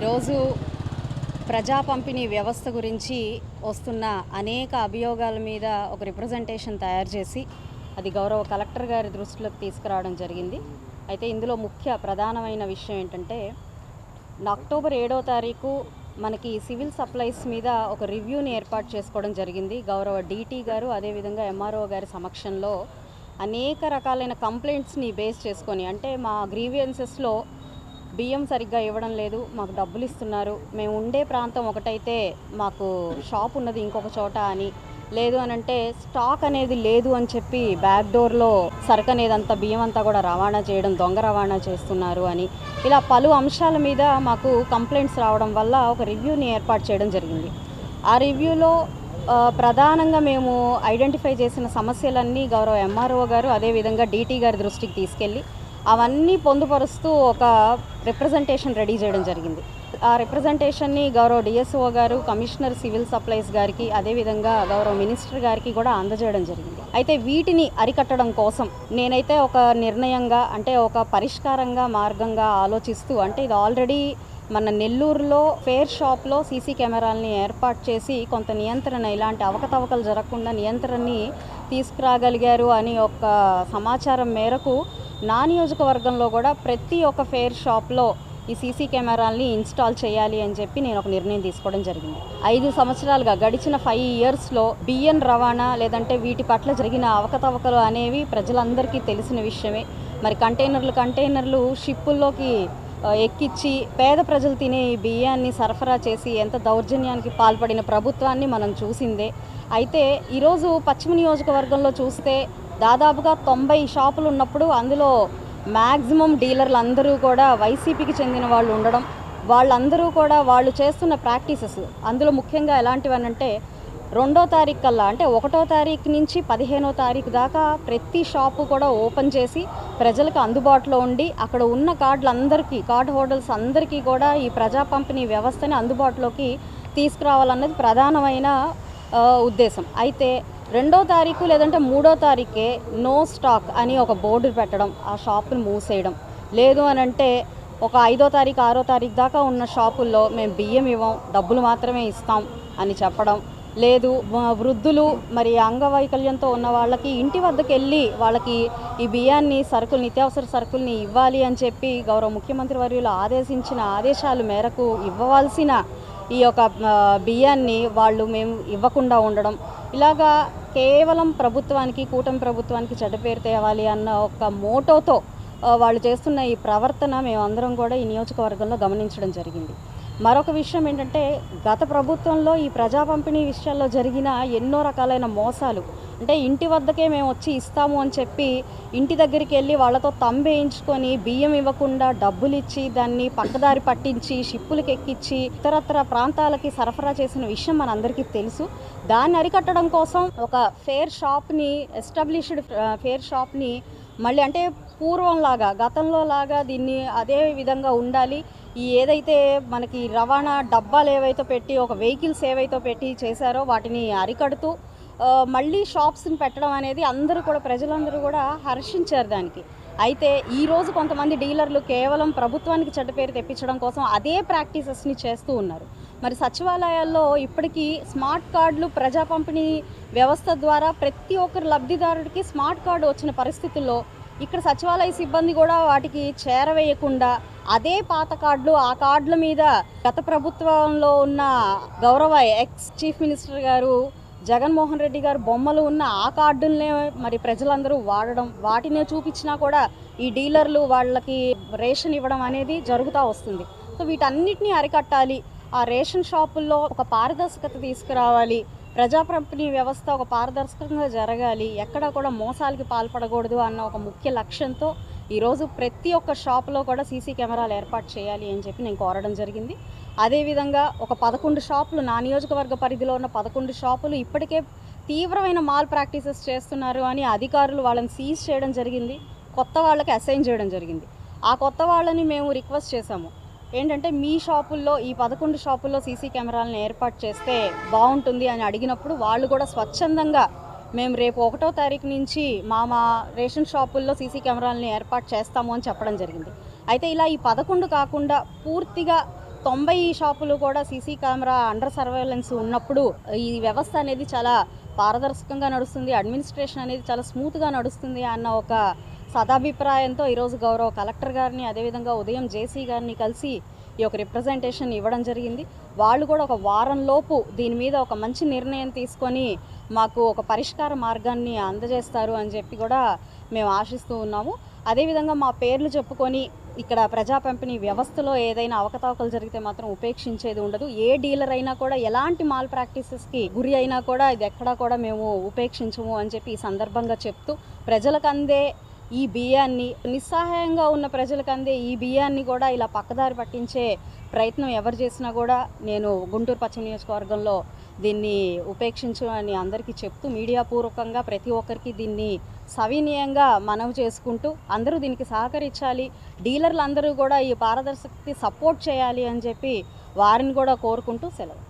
ఈరోజు ప్రజా పంపిణీ వ్యవస్థ గురించి వస్తున్న అనేక అభియోగాల మీద ఒక రిప్రజెంటేషన్ తయారు చేసి అది గౌరవ కలెక్టర్ గారి దృష్టిలోకి తీసుకురావడం జరిగింది. అయితే ఇందులో ముఖ్య ప్రధానమైన విషయం ఏంటంటే అక్టోబర్ ఏడో తారీఖు మనకి సివిల్ సప్లైస్ మీద ఒక రివ్యూని ఏర్పాటు చేసుకోవడం జరిగింది. గౌరవ డీటీ గారు అదేవిధంగా ఎంఆర్ఓ గారి సమక్షంలో అనేక రకాలైన కంప్లైంట్స్ని బేస్ చేసుకొని అంటే మా గ్రీవియన్సెస్లో బియ్యం సరిగ్గా ఇవ్వడం లేదు మాకు డబ్బులు ఇస్తున్నారు. మేము ఉండే ప్రాంతం ఒకటైతే మాకు షాప్ ఉన్నది ఇంకొక చోట అని. లేదు అని అంటే స్టాక్ అనేది లేదు అని చెప్పి బ్యాక్ డోర్లో సరుకు అనేది అంతా బియ్యం అంతా కూడా రవాణా చేయడం దొంగ రవాణా చేస్తున్నారు అని. ఇలా పలు అంశాల మీద మాకు కంప్లైంట్స్ రావడం వల్ల ఒక రివ్యూని ఏర్పాటు చేయడం జరిగింది. ఆ రివ్యూలో ప్రధానంగా మేము ఐడెంటిఫై చేసిన సమస్యలన్నీ గౌరవ ఎంఆర్ఓ గారు అదేవిధంగా డీటీ గారి దృష్టికి తీసుకెళ్ళి అవన్నీ పొందుపరుస్తూ ఒక రిప్రజెంటేషన్ రెడీ చేయడం జరిగింది. ఆ రిప్రజెంటేషన్ని గౌరవ డిఎస్ఓ గారు కమిషనర్ సివిల్ సప్లైస్ గారికి అదేవిధంగా గౌరవ మినిస్టర్ గారికి కూడా అందజేయడం జరిగింది. అయితే వీటిని అరికట్టడం కోసం నేనైతే ఒక నిర్ణయంగా అంటే ఒక పరిష్కారంగా మార్గంగా ఆలోచిస్తూ అంటే ఇది ఆల్రెడీ మన నెల్లూరులో ఫేర్ షాప్లో సీసీ కెమెరాలని ఏర్పాటు చేసి కొంత నియంత్రణ ఇలాంటి అవకతవకలు జరగకుండా నియంత్రణని తీసుకురాగలిగారు అని ఒక సమాచారం మేరకు నా నియోజకవర్గంలో కూడా ప్రతి ఒక్క ఫేర్ షాప్లో ఈ సీసీ కెమెరాల్ని ఇన్స్టాల్ చేయాలి అని చెప్పి నేను ఒక నిర్ణయం తీసుకోవడం జరిగింది. ఐదు సంవత్సరాలుగా గడిచిన ఫైవ్ ఇయర్స్లో బియ్యం రవాణా లేదంటే వీటి పట్ల జరిగిన అవకతవకలు అనేవి ప్రజలందరికీ తెలిసిన విషయమే. మరి కంటైనర్లు కంటైనర్లు షిప్పుల్లోకి ఎక్కిచ్చి పేద ప్రజలు తినే ఈ బియ్యాన్ని సరఫరా చేసి ఎంత దౌర్జన్యానికి పాల్పడిన ప్రభుత్వాన్ని మనం చూసిందే. అయితే ఈరోజు పశ్చిమ నియోజకవర్గంలో చూస్తే దాదాపుగా తొంభై షాపులు ఉన్నప్పుడు అందులో మ్యాక్సిమం డీలర్లు అందరూ కూడా వైసీపీకి చెందిన వాళ్ళు ఉండడం వాళ్ళందరూ కూడా వాళ్ళు చేస్తున్న ప్రాక్టీసెస్. అందులో ముఖ్యంగా ఎలాంటివనంటే రెండో తారీఖు కల్లా అంటే ఒకటో తారీఖు నుంచి పదిహేనో తారీఖు దాకా ప్రతి షాపు కూడా ఓపెన్ చేసి ప్రజలకు అందుబాటులో ఉండి అక్కడ ఉన్న కార్డులందరికీ కార్డు హోల్డర్స్ అందరికీ కూడా ఈ ప్రజా పంపిణీ వ్యవస్థని అందుబాటులోకి తీసుకురావాలన్నది ప్రధానమైన ఉద్దేశం. అయితే రెండో తారీఖు లేదంటే మూడో తారీఖే నో స్టాక్ అని ఒక బోర్డు పెట్టడం ఆ షాపుని మూసేయడం. లేదు అని అంటే ఒక ఐదో తారీఖు ఆరో తారీఖు దాకా ఉన్న షాపుల్లో మేము బియ్యం ఇవ్వం డబ్బులు మాత్రమే ఇస్తాం అని చెప్పడం. లేదు వృద్ధులు మరి అంగవైకల్యంతో ఉన్న వాళ్ళకి ఇంటి వద్దకు వెళ్ళి వాళ్ళకి ఈ బియ్యాన్ని సరుకులు నిత్యావసర సరుకుల్ని ఇవ్వాలి అని చెప్పి గౌరవ ముఖ్యమంత్రి వర్యులు ఆదేశించిన ఆదేశాల మేరకు ఇవ్వవలసిన ఈ యొక్క బియ్యాన్ని వాళ్ళు మేము ఇవ్వకుండా ఉండడం. ఇలాగా కేవలం ప్రభుత్వానికి కూటమి ప్రభుత్వానికి చెడ్డ పేరు తేవాలి అన్న ఒక మోటోతో వాళ్ళు చేస్తున్న ఈ ప్రవర్తన మేమందరం కూడా ఈ నియోజకవర్గంలో గమనించడం జరిగింది. మరొక విషయం ఏంటంటే గత ప్రభుత్వంలో ఈ ప్రజా పంపిణీ విషయాల్లో జరిగిన ఎన్నో రకాలైన మోసాలు. అంటే ఇంటి వద్దకే మేము వచ్చి ఇస్తాము అని చెప్పి ఇంటి దగ్గరికి వెళ్ళి వాళ్ళతో తంబేయించుకొని బియ్యం ఇవ్వకుండా డబ్బులు ఇచ్చి దాన్ని పక్కదారి పట్టించి షిప్పులకు ఎక్కించి ఇతరత్ర ప్రాంతాలకి సరఫరా చేసిన విషయం మనందరికీ తెలుసు. దాన్ని అరికట్టడం కోసం ఒక ఫేర్ షాప్ని ఎస్టాబ్లిష్డ్ ఫేర్ షాప్ని మళ్ళీ అంటే పూర్వంలాగా గతంలో లాగా దీన్ని అదే విధంగా ఉండాలి. ఈ ఏదైతే మనకి రవాణా డబ్బాలు ఏవైతే పెట్టి ఒక వెహికల్స్ ఏవైతే పెట్టి చేశారో వాటిని అరికడుతూ మళ్ళీ షాప్స్ని పెట్టడం అనేది అందరూ కూడా ప్రజలందరూ కూడా హర్షించారు దానికి. అయితే ఈరోజు కొంతమంది డీలర్లు కేవలం ప్రభుత్వానికి చెడ్డ పేరు తెప్పించడం కోసం అదే ప్రాక్టీసెస్ని చేస్తూ ఉన్నారు. మరి సచివాలయాల్లో ఇప్పటికీ స్మార్ట్ కార్డులు ప్రజా పంపిణీ వ్యవస్థ ద్వారా ప్రతి ఒక్కరు లబ్ధిదారుడికి స్మార్ట్ కార్డు వచ్చిన పరిస్థితుల్లో ఇక్కడ సచివాలయ సిబ్బంది కూడా వాటికి చేరవేయకుండా అదే పాత కార్డులు ఆ కార్డుల మీద గత ప్రభుత్వంలో ఉన్న గౌరవ ఎక్స్ చీఫ్ మినిస్టర్ గారు జగన్మోహన్ రెడ్డి గారు బొమ్మలు ఉన్న ఆ కార్డులనే మరి ప్రజలందరూ వాడడం వాటినే చూపించినా కూడా ఈ డీలర్లు వాళ్ళకి రేషన్ ఇవ్వడం అనేది జరుగుతూ వస్తుంది. సో వీటన్నిటిని అరికట్టాలి. ఆ రేషన్ షాపుల్లో ఒక పారదర్శకత తీసుకురావాలి. ప్రజా పంపిణీ వ్యవస్థ ఒక పారదర్శకంగా జరగాలి. ఎక్కడా కూడా మోసాలకి పాల్పడకూడదు అన్న ఒక ముఖ్య లక్ష్యంతో ఈరోజు ప్రతి ఒక్క షాపులో కూడా సీసీ కెమెరాలు ఏర్పాటు చేయాలి అని చెప్పి నేను కోరడం జరిగింది. అదేవిధంగా ఒక పదకొండు షాపులు నా నియోజకవర్గ పరిధిలో ఉన్న పదకొండు షాపులు ఇప్పటికే తీవ్రమైన మాల్ ప్రాక్టీసెస్ చేస్తున్నారు అని అధికారులు వాళ్ళని సీజ్ చేయడం జరిగింది. కొత్త వాళ్ళకి అసైన్ చేయడం జరిగింది. ఆ కొత్త వాళ్ళని మేము రిక్వెస్ట్ చేశాము. ఏంటంటే మీ షాపుల్లో ఈ పదకొండు షాపుల్లో సీసీ కెమెరాలను ఏర్పాటు చేస్తే బాగుంటుంది అని అడిగినప్పుడు వాళ్ళు కూడా స్వచ్ఛందంగా మేము రేపు ఒకటో తారీఖు నుంచి మా మా రేషన్ షాపుల్లో సీసీ కెమెరాలని ఏర్పాటు చేస్తాము అని చెప్పడం జరిగింది. అయితే ఇలా ఈ పదకొండు కాకుండా పూర్తిగా తొంభై షాపులు కూడా సీసీ కెమెరా అండర్ సర్వేలెన్స్ ఉన్నప్పుడు ఈ వ్యవస్థ అనేది చాలా పారదర్శకంగా నడుస్తుంది అడ్మినిస్ట్రేషన్ అనేది చాలా స్మూత్గా నడుస్తుంది అన్న ఒక సదాభిప్రాయంతో ఈరోజు గౌరవ కలెక్టర్ గారిని అదేవిధంగా ఉదయం జేసీ గారిని కలిసి ఈ యొక్క రిప్రజెంటేషన్ ఇవ్వడం జరిగింది. వాళ్ళు కూడా ఒక వారం లోపు దీని మీద ఒక మంచి నిర్ణయం తీసుకొని మాకు ఒక పరిష్కార మార్గాన్ని అందజేస్తారు అని చెప్పి కూడా మేము ఆశిస్తూ ఉన్నాము. అదేవిధంగా మా పేర్లు చెప్పుకొని ఇక్కడ ప్రజా పంపిణీ వ్యవస్థలో ఏదైనా అవకతవకలు జరిగితే మాత్రం ఉపేక్షించేది ఉండదు. ఏ డీలర్ అయినా కూడా ఎలాంటి మాల్ ప్రాక్టీసెస్కి గురి అయినా కూడా ఇది ఎక్కడా కూడా మేము ఉపేక్షించము అని చెప్పి ఈ సందర్భంగా చెప్తూ ప్రజలకు అందే ఈ బియ్యాన్ని నిస్సహాయంగా ఉన్న ప్రజలకు అందే ఈ బియ్యాన్ని కూడా ఇలా పక్కదారి పట్టించే ప్రయత్నం ఎవరు చేసినా కూడా నేను గుంటూరు పశ్చిమ నియోజకవర్గంలో దీన్ని ఉపేక్షించు అని అందరికీ చెప్తూ మీడియా పూర్వకంగా ప్రతి ఒక్కరికి దీన్ని సవినీయంగా మనవి చేసుకుంటూ అందరూ దీనికి సహకరించాలి డీలర్లు అందరూ కూడా ఈ పారదర్శకతకి సపోర్ట్ చేయాలి అని చెప్పి వారిని కూడా కోరుకుంటూ సెలవు.